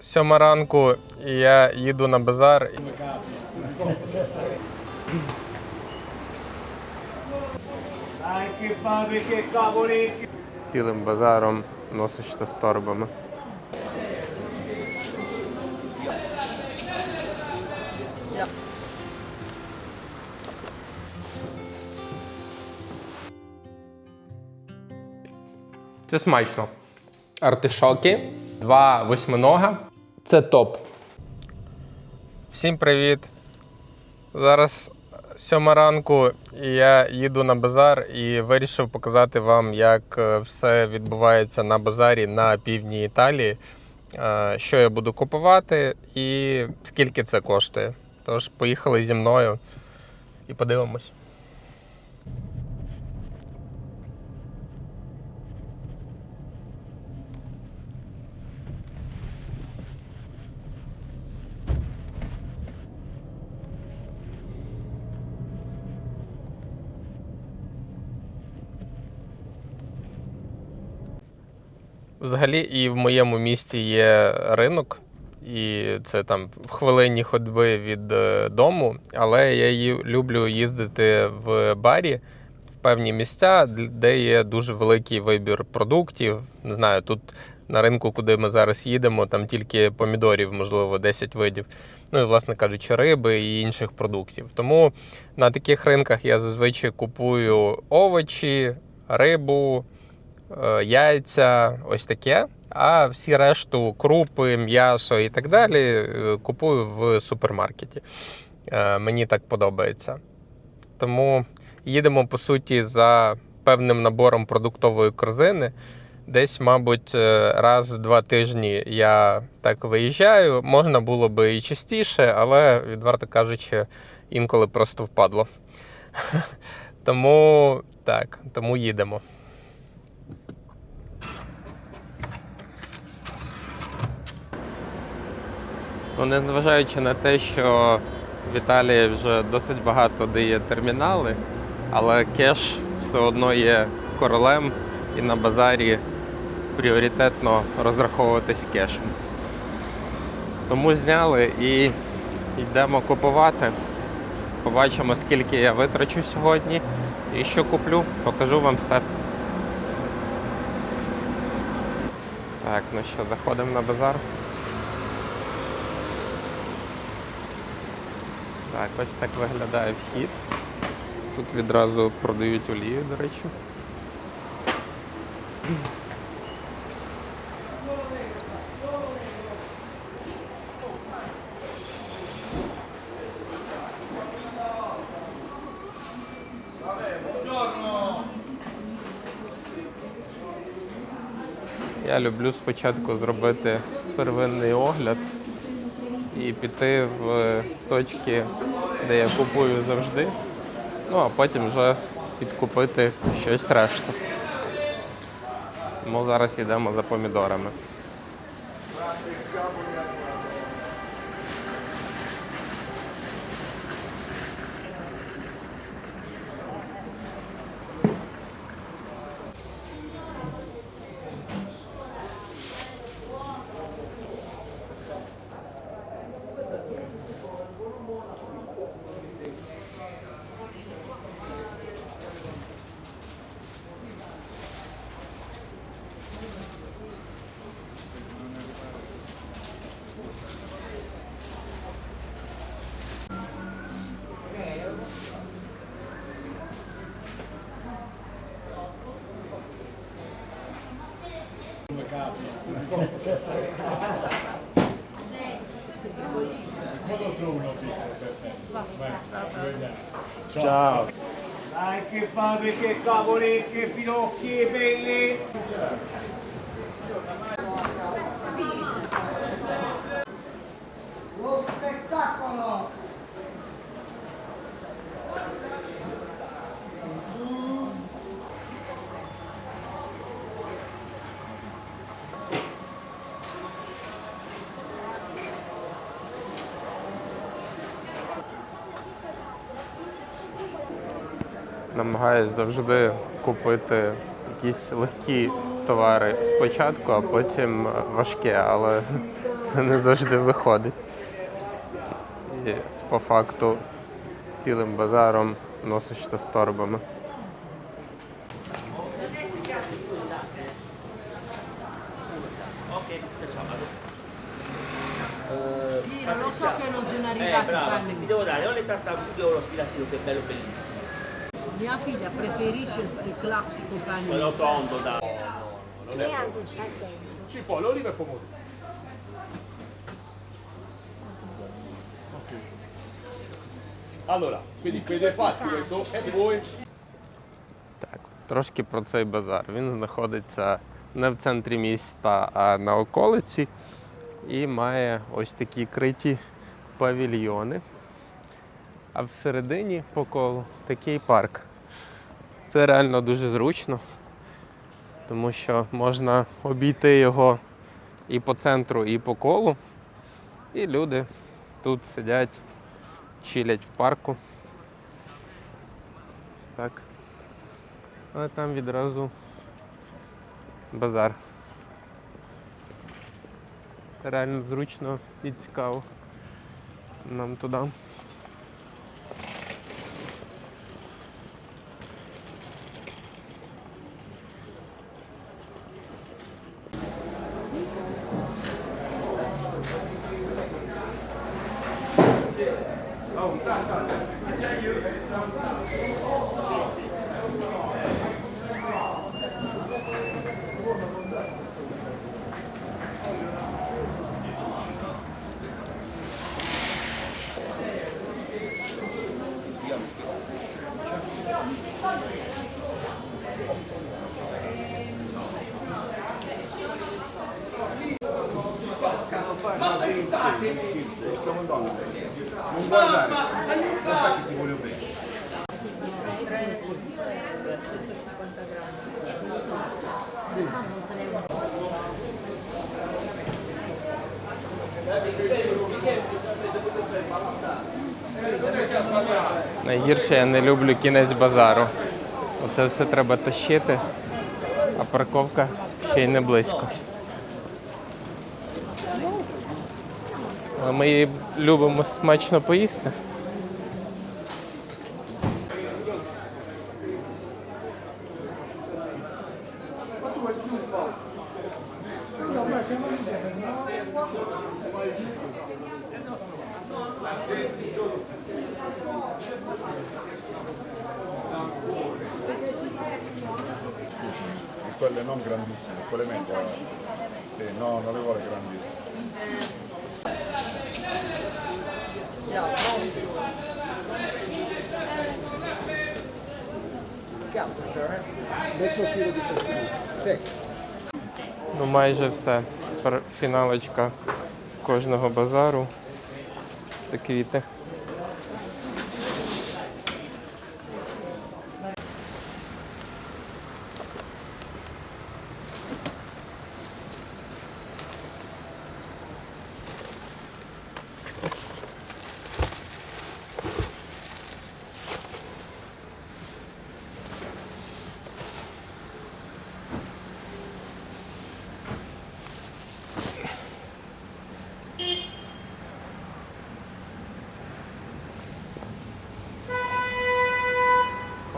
Сьома ранку, і я їду на базар. Цілим базаром носишся з торбами. Це смачно. Артишоки, два восьминога. Це топ. Всім привіт. Зараз сьома ранку, і я їду на базар і вирішив показати вам, як е, все відбувається на базарі на півдні Італії, е, що я буду купувати і скільки це коштує. Тож поїхали зі мною і подивимось. Взагалі, і в моєму місті є ринок, і це там в хвилині ходьби від е, дому. Але я люблю їздити в барі в певні місця, де є дуже великий вибір продуктів. Не знаю, тут на ринку, куди ми зараз їдемо, там тільки помідорів, можливо, 10 видів. Ну і, власне кажучи, риби і інших продуктів. Тому на таких ринках я зазвичай купую овочі, рибу яйця, ось таке. А всі решту крупи, м'ясо і так далі е, купую в супермаркеті. Е, Мені так подобається. Тому їдемо по суті за певним набором продуктової корзини. Десь, мабуть, е, раз в два тижні я так виїжджаю. Можна було би і частіше, але, відверто кажучи, інколи просто впадло. Тому так, тому їдемо. Ну, незважаючи на те, що в Італії вже досить багато де є термінали, але кеш все одно є королем і на базарі пріоритетно розраховуватись кешем. Тому зняли і йдемо купувати. Побачимо, скільки я витрачу сьогодні і що куплю, покажу вам все. Так, ну що, заходимо на базар. Так, ось так виглядає вхід. Тут відразу продають олію, до речі. Я люблю спочатку зробити первинний огляд і піти в точки, де я купую завжди. Ну а потім вже підкупити щось решту. Тому зараз йдемо за помідорами. Ciao! Dai che fame, che cavoli, che finocchi belli! Lo spettacolo! Намагаюсь завжди купити якісь легкі товари спочатку, а потім важке. Але це не завжди виходить. І по факту цілим базаром носишся з торбами. Lo so che non Eh, brava, ti devo dare o le tartarughe o lo sfilatino che è bello bellissimo. Mia figlia preferisce il, il classico panino. Quello tondo da. Non ci può, l'oliva e pomodoro. Allora, quindi quei due fatti, vedo, e voi Так, трошки про цей базар. Він знаходиться не в центрі міста, а на околиці. І має ось такі криті павільйони. А всередині по колу такий парк. Це реально дуже зручно, тому що можна обійти його і по центру, і по колу. І люди тут сидять, чилять в парку. Так. Але там відразу базар. Реально зручно і цікаво. Нам туди. Найгірше я не люблю кінець базару. Оце все треба тащити, а парковка ще й не близько. Але ми її любимо смачно поїсти. Ну майже все. Фіналочка кожного базару. Це квіти.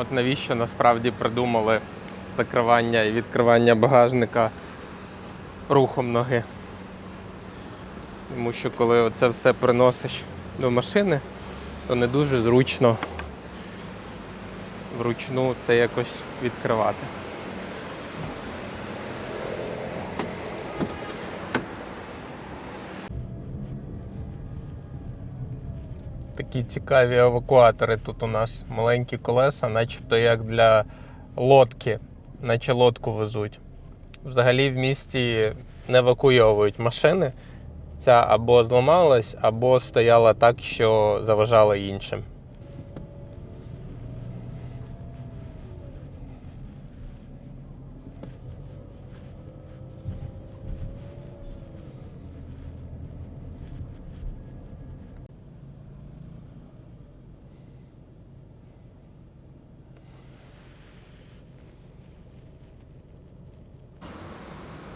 От навіщо насправді придумали закривання і відкривання багажника рухом ноги. Тому що коли це все приносиш до машини, то не дуже зручно вручну це якось відкривати. Такі цікаві евакуатори тут у нас. Маленькі колеса, начебто як для лодки, наче лодку везуть. Взагалі в місті не евакуйовують машини. Ця або зламалась, або стояла так, що заважала іншим.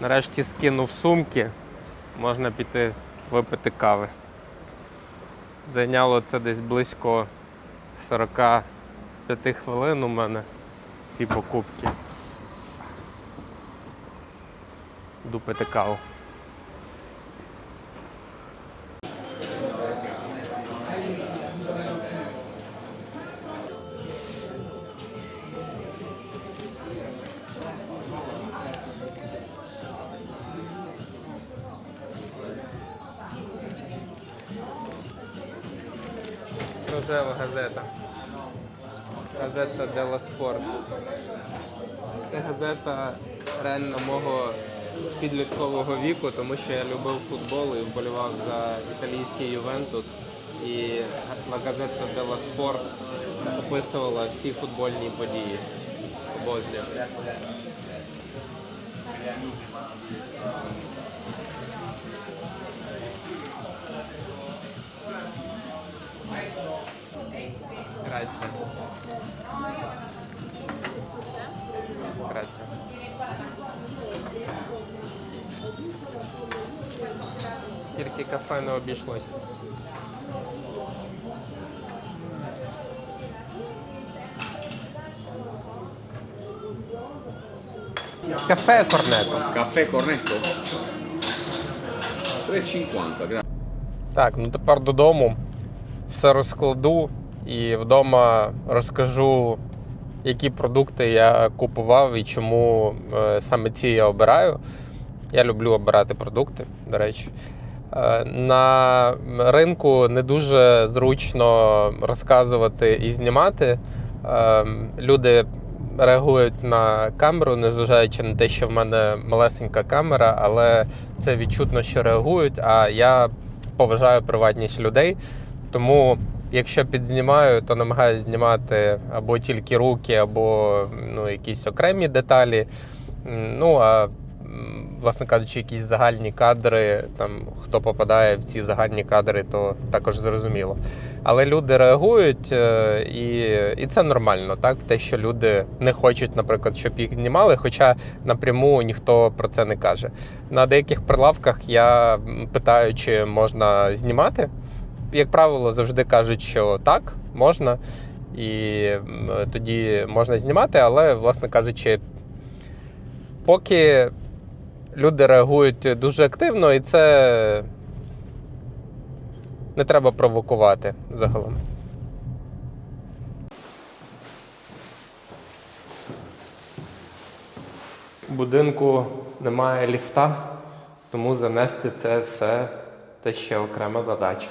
Нарешті скинув сумки. можна піти випити кави. Зайняло це десь близько 45 хвилин у мене ці покупки. Дупити каву. Рожева газета. Газета Делла Спорт. Це газета реально мого підліткового віку, тому що я любив футбол і вболівав за італійський Ювентус. І Gazzetta dello Sport описувала всі футбольні події. Обожнюю. Grazie. Grazie. Тільки кафе не обійшлось. Кафе Корнето. Caffè cornetto? 3,50, grazie. Так, ну тепер додому. Все розкладу і вдома розкажу, які продукти я купував і чому е, саме ці я обираю. Я люблю обирати продукти, до речі. Е, На ринку не дуже зручно розказувати і знімати. Е, Люди реагують на камеру, незважаючи на те, що в мене малесенька камера, але це відчутно, що реагують. А я поважаю приватність людей. Тому, якщо підзнімаю, то намагаюся знімати або тільки руки, або ну, якісь окремі деталі. Ну а власне кажучи, якісь загальні кадри, там хто попадає в ці загальні кадри, то також зрозуміло. Але люди реагують, е, і, і це нормально, так? Те, що люди не хочуть, наприклад, щоб їх знімали, хоча напряму ніхто про це не каже. На деяких прилавках я питаю, чи можна знімати. Як правило, завжди кажуть, що так, можна, і тоді можна знімати, але, власне кажучи, поки люди реагують дуже активно, і це не треба провокувати загалом. У будинку немає ліфта, тому занести це все це ще окрема задача.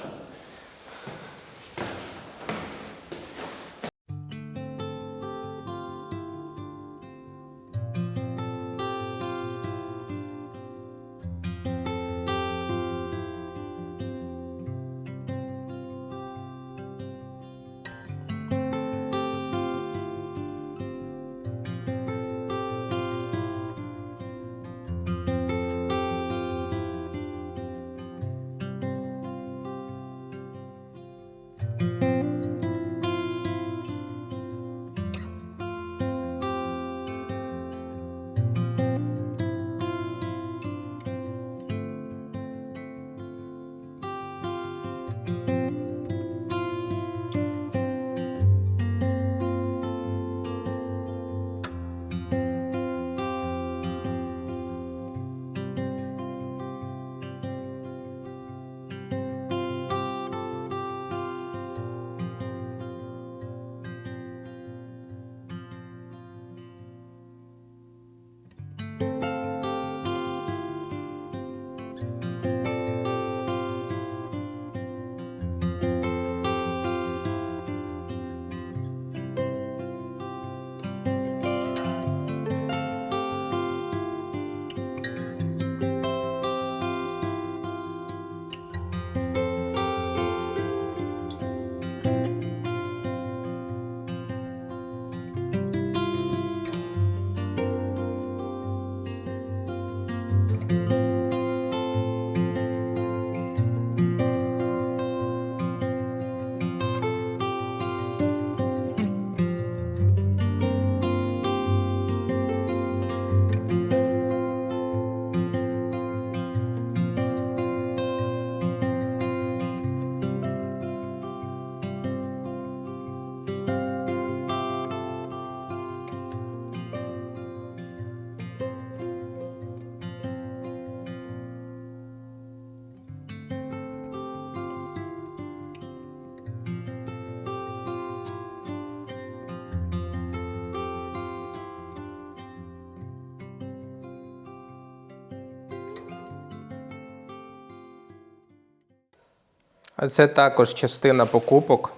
А це також частина покупок.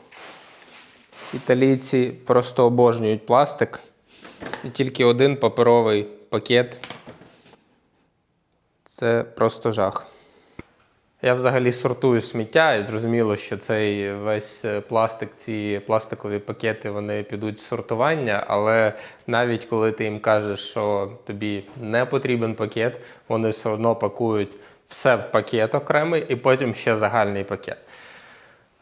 Італійці просто обожнюють пластик. І тільки один паперовий пакет. Це просто жах. Я взагалі сортую сміття, і зрозуміло, що цей весь е, пластик, ці пластикові пакети вони підуть в сортування, але навіть коли ти їм кажеш, що тобі не потрібен пакет, вони все одно пакують все в пакет окремий і потім ще загальний пакет.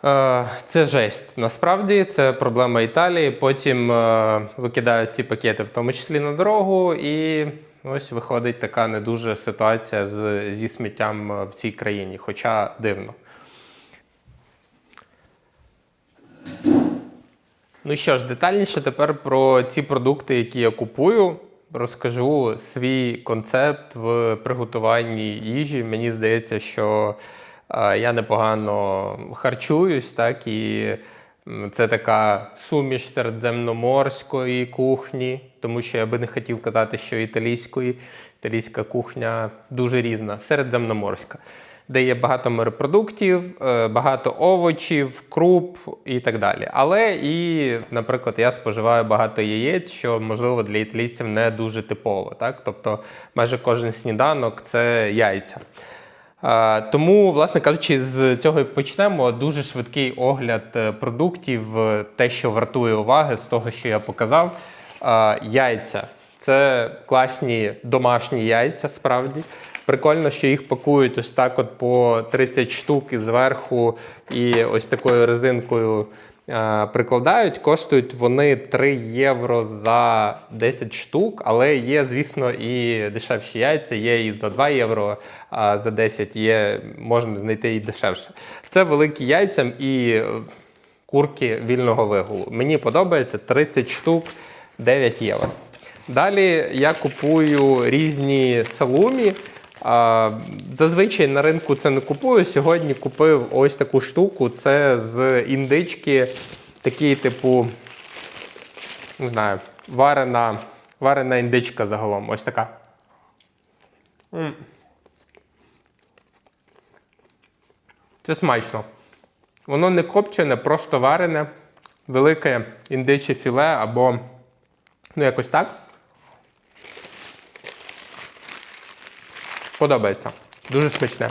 Е, Це жесть. Насправді це проблема Італії. Потім е, викидають ці пакети, в тому числі на дорогу, і ось виходить така не дуже ситуація з, зі сміттям е, в цій країні, хоча дивно. Ну що ж, детальніше тепер про ці продукти, які я купую. Розкажу свій концепт в приготуванні їжі. Мені здається, що е, я непогано харчуюсь, так і це така суміш середземноморської кухні, тому що я би не хотів казати, що італійської. Італійська кухня дуже різна, середземноморська де є багато морепродуктів, е, багато овочів, круп і так далі. Але і, наприклад, я споживаю багато яєць, що можливо для італійців не дуже типово. Так? Тобто майже кожен сніданок це яйця. Тому, власне кажучи, з цього і почнемо. Дуже швидкий огляд е, продуктів, е, те, що вартує уваги з того, що я показав. Яйця це класні домашні яйця, справді. Прикольно, що їх пакують ось так, от по 30 штук і зверху, і ось такою резинкою прикладають. Коштують вони 3 євро за 10 штук, але є, звісно, і дешевші яйця, є і за 2 євро а за 10, є, можна знайти і дешевше. Це великі яйця і е, курки вільного вигулу. Мені подобається 30 штук 9 євро. Далі я купую різні салумі. Зазвичай на ринку це не купую. Сьогодні купив ось таку штуку. Це з індички, такий, типу, не знаю, варена, варена індичка загалом. Ось така. Це смачно. Воно не копчене, просто варене, велике індиче філе або ну якось так. Подобається. Дуже смачне.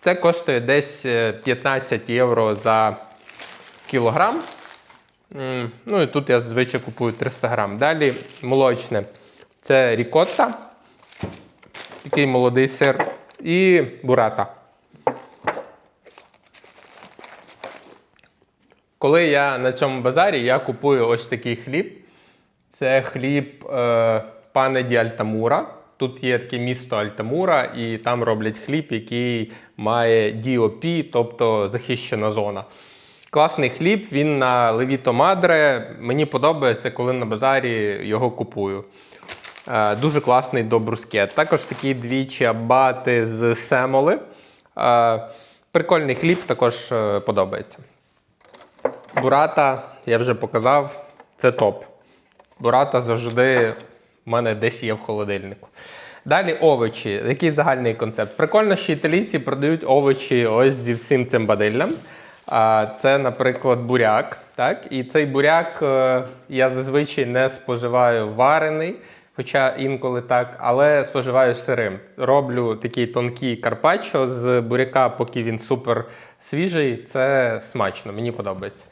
Це коштує десь е, 15 євро за кілограм. Ну і тут я зазвичай купую 300 грам. Далі молочне. Це рікотта, такий молодий сир, і бурата. Коли я на цьому базарі, я купую ось такий хліб. Це хліб е, пане Ді Альтамура. Тут є таке місто Альтамура, і там роблять хліб, який має DOP, тобто захищена зона. Класний хліб, він на Левіто Мадре. Мені подобається, коли на базарі його купую. Е, Дуже класний до брускет. Також такі дві чиабати з семоли. Е, Прикольний хліб також е, подобається. Бурата, я вже показав, це топ. Бурата завжди в мене десь є в холодильнику. Далі овочі. Який загальний концепт? Прикольно, що італійці продають овочі ось зі всім цим бадиллям. Це, наприклад, буряк. Так? І цей буряк е, я зазвичай не споживаю варений, хоча інколи так, але споживаю сирим. Роблю такий тонкий карпаччо з буряка, поки він супер свіжий. Це смачно, мені подобається.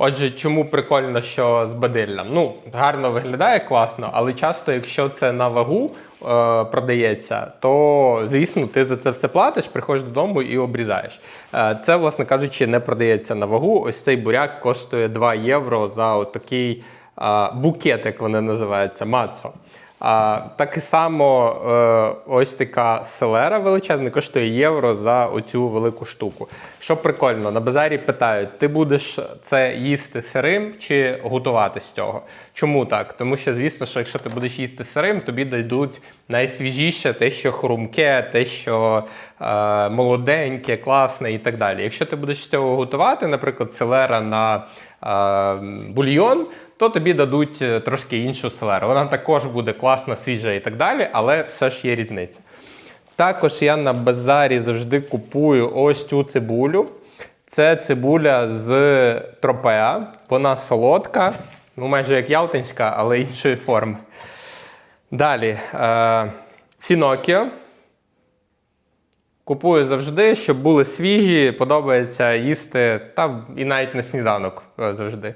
Отже, чому прикольно, що з бадиллям? Ну, гарно виглядає класно, але часто, якщо це на вагу е, продається, то звісно ти за це все платиш, приходиш додому і обрізаєш. Е, це, власне кажучи, не продається на вагу. Ось цей буряк коштує 2 євро за отакий е, букет, як вони називаються, мацо. А, так і само е, ось така селера величезна коштує євро за оцю велику штуку. Що прикольно, на базарі питають: ти будеш це їсти сирим чи готувати з цього? Чому так? Тому що, звісно, що якщо ти будеш їсти сирим, тобі дадуть найсвіжіше, те, що хрумке, те, що е, молоденьке, класне і так далі. Якщо ти будеш з цього готувати, наприклад, селера на бульйон, то тобі дадуть е, трошки іншу селеру. Вона також буде класно, свіжа і так далі, але все ж є різниця. Також я на базарі завжди купую ось цю цибулю. Це цибуля з тропеа. Вона солодка, ну майже як ялтинська, але іншої форми. Далі. Е, Фінокіо. Купую завжди, щоб були свіжі, подобається їсти та і навіть на сніданок е, завжди.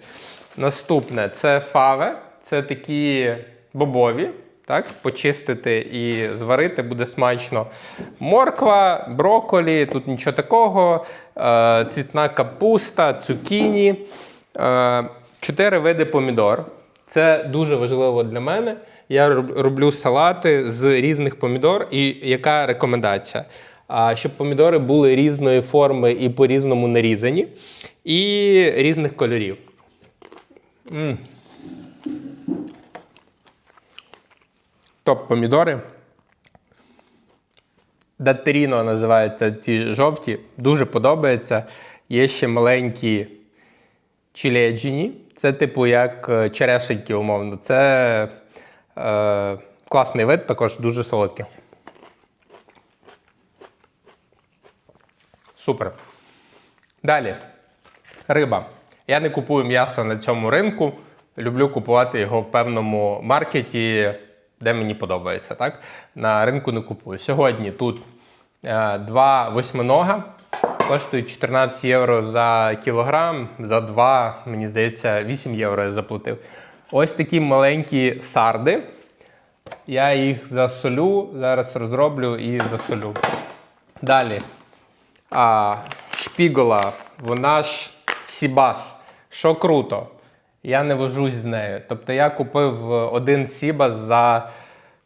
Наступне це фаве. Це такі бобові. Так, почистити і зварити буде смачно. Морква, броколі, тут нічого такого, е, цвітна капуста, цукіні, е, чотири види помідор. Це дуже важливо для мене. Я роблю салати з різних помідор. І яка рекомендація? Щоб помідори були різної форми і по-різному нарізані, і різних кольорів. М. Топ помідори. Даттеріно називаються ці жовті. Дуже подобається. Є ще маленькі чіледжіні. Це типу як е, черешеньки, умовно. Це е, класний вид, також дуже солодкий. Супер. Далі. Риба. Я не купую м'ясо на цьому ринку. Люблю купувати його в певному маркеті, де мені подобається. Так? На ринку не купую. Сьогодні тут е, два восьминога. Коштують 14 євро за кілограм, за два, мені здається, 8 євро я заплатив. Ось такі маленькі сарди. Я їх засолю, зараз розроблю і засолю. Далі. А, шпігола, вона ж Сібас. Що круто, я не вожусь з нею. Тобто я купив один Сібас за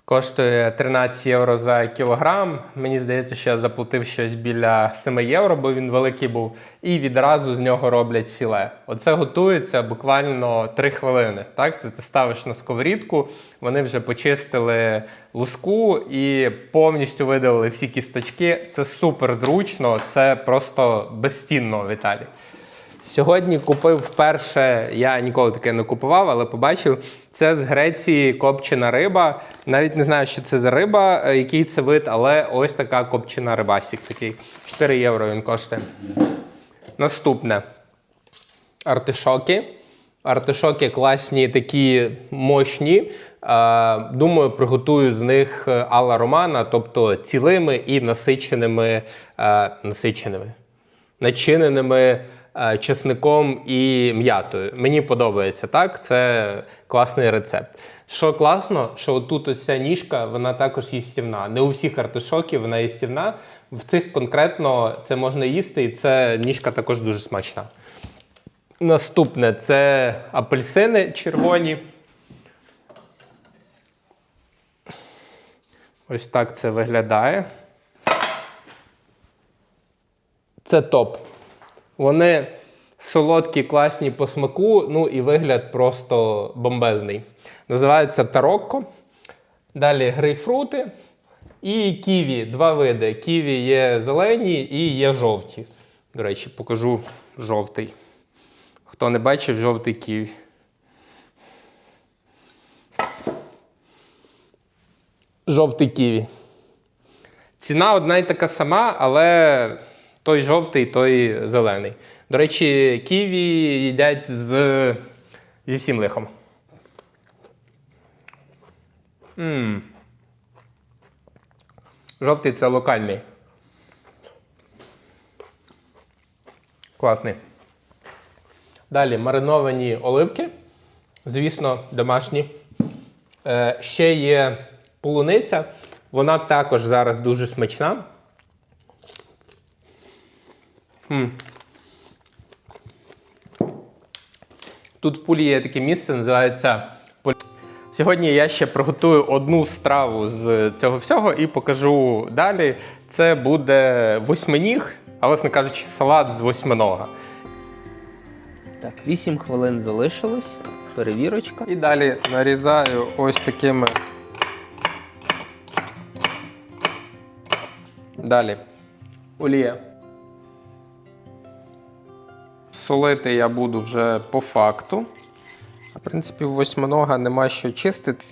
коштує 13 євро за кілограм. Мені здається, що я заплатив щось біля 7 євро, бо він великий був. І відразу з нього роблять філе. Оце готується буквально 3 хвилини. Так, це ти ставиш на сковорідку. Вони вже почистили луску і повністю видалили всі кісточки. Це супер зручно, це просто безцінно в Італії. Сьогодні купив вперше, я ніколи таке не купував, але побачив. Це з Греції копчена риба. Навіть не знаю, що це за риба, е, який це вид, але ось така копчена рибасік такий. 4 євро він коштує. Наступне артишоки. Артишоки класні, такі мощні. Е, Думаю, приготую з них е, ала романа, тобто цілими і насиченими, насиченими начиненими чесником і м'ятою. Мені подобається так. Це класний рецепт. Що класно, що тут ось ця ніжка, вона також їстівна. Не у всіх артишоків вона їстівна. В цих конкретно це можна їсти, і це ніжка також дуже смачна. Наступне це апельсини червоні. Ось так це виглядає. Це топ. Вони солодкі, класні по смаку, ну і вигляд просто бомбезний. Називається тарокко. Далі грейпфрути і ківі. Два види. Ківі є зелені і є жовті. До речі, покажу жовтий. Хто не бачив, жовтий ківі. Жовтий ківі. Ціна одна і така сама, але той жовтий, той зелений. До речі, ківі їдять з... зі всім лихом. м Жовтий це локальний. Класний. Далі мариновані оливки. Звісно, домашні. Е, ще є полуниця. Вона також зараз дуже смачна. М. Тут в пулі є таке місце, називається Полі. Сьогодні я ще приготую одну страву з цього всього і покажу далі. Це буде восьминіг, а власне кажучи, салат з восьминога. Так, 8 хвилин залишилось. Перевірочка. І далі нарізаю ось такими. Далі. Олія. Солити я буду вже по факту. В принципі, восьминога нема що чистити.